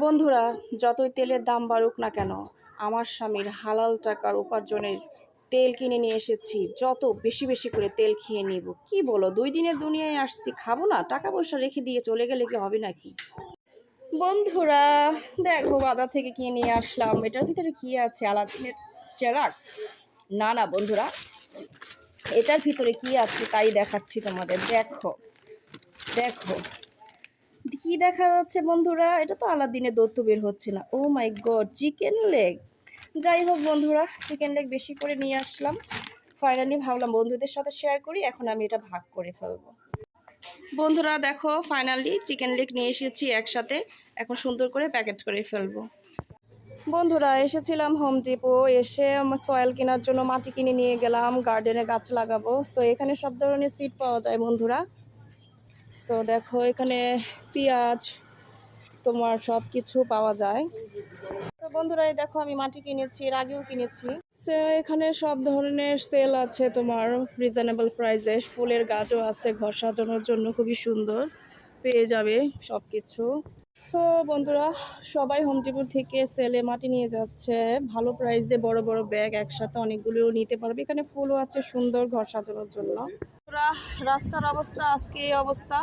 বন্ধুরা, যতই তেলের দাম বাড়ুক না কেন, আমার স্বামীর হালাল টাকার উপার্জনের তেল কিনে নিয়ে এসেছি। যত বেশি বেশি করে তেল খেয়ে নিব। কি বলো, দুই দিনের দুনিয়ায় আসছি, খাব না? টাকা পয়সা রেখে দিয়ে চলে গেলে কি হবে নাকি? বন্ধুরা, দেখো, বাজার থেকে কিনে নিয়ে আসলাম। এটার ভিতরে কি আছে? আলাদিনের চেরাক? না না, বন্ধুরা, এটার ভিতরে কি আছে তাই দেখাচ্ছি তোমাদের। দেখো দেখো। কি দেখা যাচ্ছে বন্ধুরা? এটা তো আলাদিনের দত্ত বের হচ্ছে না। Oh my god chicken leg যাই হোক বন্ধুরা চিকেন লেগ বেশি করে নিয়ে আসলাম। ফাইনালি ভাবলাম বন্ধুদের সাথে শেয়ার করি, এখন আমি এটা ভাগ করে ফেলব। বন্ধুরা দেখো ফাইনালি চিকেন লেগ নিয়ে এসেছি একসাথে। এখন সুন্দর করে প্যাকেট করে ফেলব। বন্ধুরা, এসেছিলাম হোম ডিপো এসে আমার সয়েল কেনার জন্য মাটি কিনে নিয়ে গেলাম গার্ডেনে গাছ লাগাবো। সো এখানে সব ধরনের সিড পাওয়া যায় বন্ধুরা। সো দেখো, এখানে পেঁয়াজ, তোমার সব কিছু পাওয়া যায়। তো বন্ধুরা দেখো, আমি মাটি কিনেছি, এর আগেও কিনেছি। সে এখানে সব ধরনের সেল আছে তোমার রিজনেবল প্রাইসে ফুলের গাছও আছে, ঘর সাজানোর জন্য খুবই সুন্দর। পেয়ে যাবে সব কিছু সো বন্ধুরা, সবাই হোম ডিপো থেকে সেলে মাটি নিয়ে যাচ্ছে। ভালো প্রাইসে বড় বড় ব্যাগ একসাথে অনেকগুলো নিতে পারবে। এখানে ফুলও আছে সুন্দর ঘর সাজানোর জন্য। রাস্তার অবস্থা, আজকে এই অবস্থা।